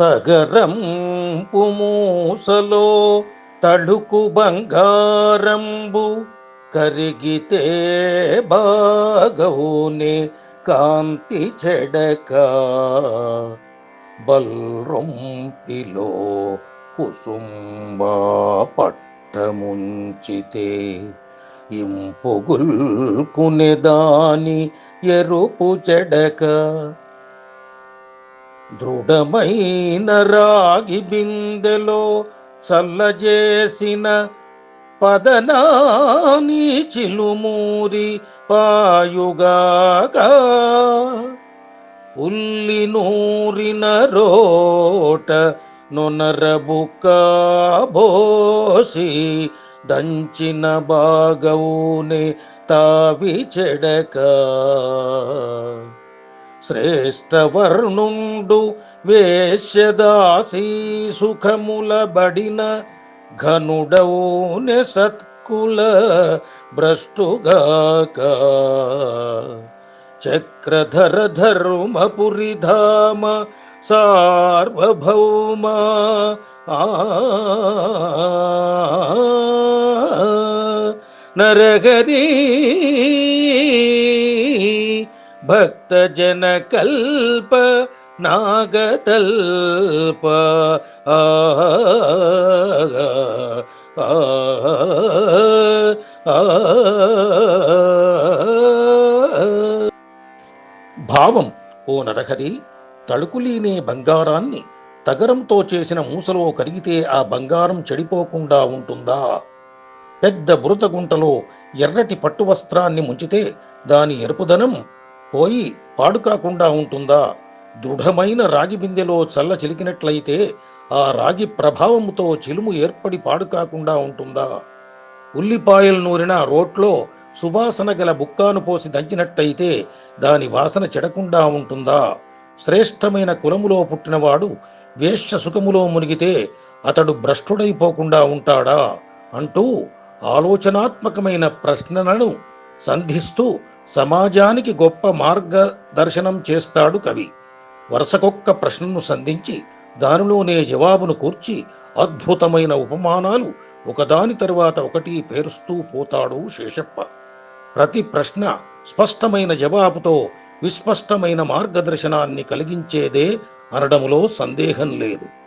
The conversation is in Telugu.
తగరం పుమూసలో తడుకు బంగారంబు కరిగితే బాగవునే కాంతి చెడక. బల్రొంపిలో కుసుంబా పట్టముంచితే ఇంపుగుల్కునే దాని ఎరుపు చెడక. దృఢమైన రాగి బిందెలో చల్లజేసిన పదనాని చిలుమూరి పాయుగాక. ఉల్లి నూరిన రోట నొనరబుక్క బోసి దంచిన బాగవునే తావి చెడక. శ్రేష్టవర్ణుండు వేశ్యదాసీ సుఖములబడిన సత్కుల భ్రష్టుగాక. చక్రధర ధర్మపురి ధామ సార్వభౌమ. ఆ భక్తజన కల్ప నాగతల్ప ఆ ఆ, భావం ఓ నరహరి తళుకులీనే బంగారాన్ని తగరంతో చేసిన మూసలో కరిగితే ఆ బంగారం చెడిపోకుండా ఉంటుందా? పెద్ద బురద గుంటలో ఎర్రటి పట్టు వస్త్రాన్ని ముంచితే దాని ఎరుపుదనం పోయి పాడు కాకుండా ఉంటుందా? దృఢమైన రాగి బిందెలో చల్ల చిలికినట్లయితే ఆ రాగి ప్రభావముతో చిలుము ఏర్పడి పాడు కాకుండా ఉంటుందా? ఉల్లిపాయలు నూరిన రోట్లో సువాసన గల బుక్కాను పోసి దంచినట్టయితే దాని వాసన చెడకుండా ఉంటుందా? శ్రేష్టమైన కులములో పుట్టినవాడు వేష్య సుఖములో మునిగితే అతడు భ్రష్టుడైపోకుండా ఉంటాడా? అంటూ ఆలోచనాత్మకమైన ప్రశ్నలను సంధిస్తూ సమాజానికి గొప్ప మార్గదర్శనం చేస్తాడు కవి. వరుసకొక్క ప్రశ్నను సంధించి దానిలోనే జవాబును కూర్చి అద్భుతమైన ఉపమానాలు ఒకదాని తరువాత ఒకటి పేరుస్తూ పోతాడు శేషప్ప. ప్రతి ప్రశ్న స్పష్టమైన జవాబుతో విస్పష్టమైన మార్గదర్శనాన్ని కలిగించేదే అనడంలో సందేహం లేదు.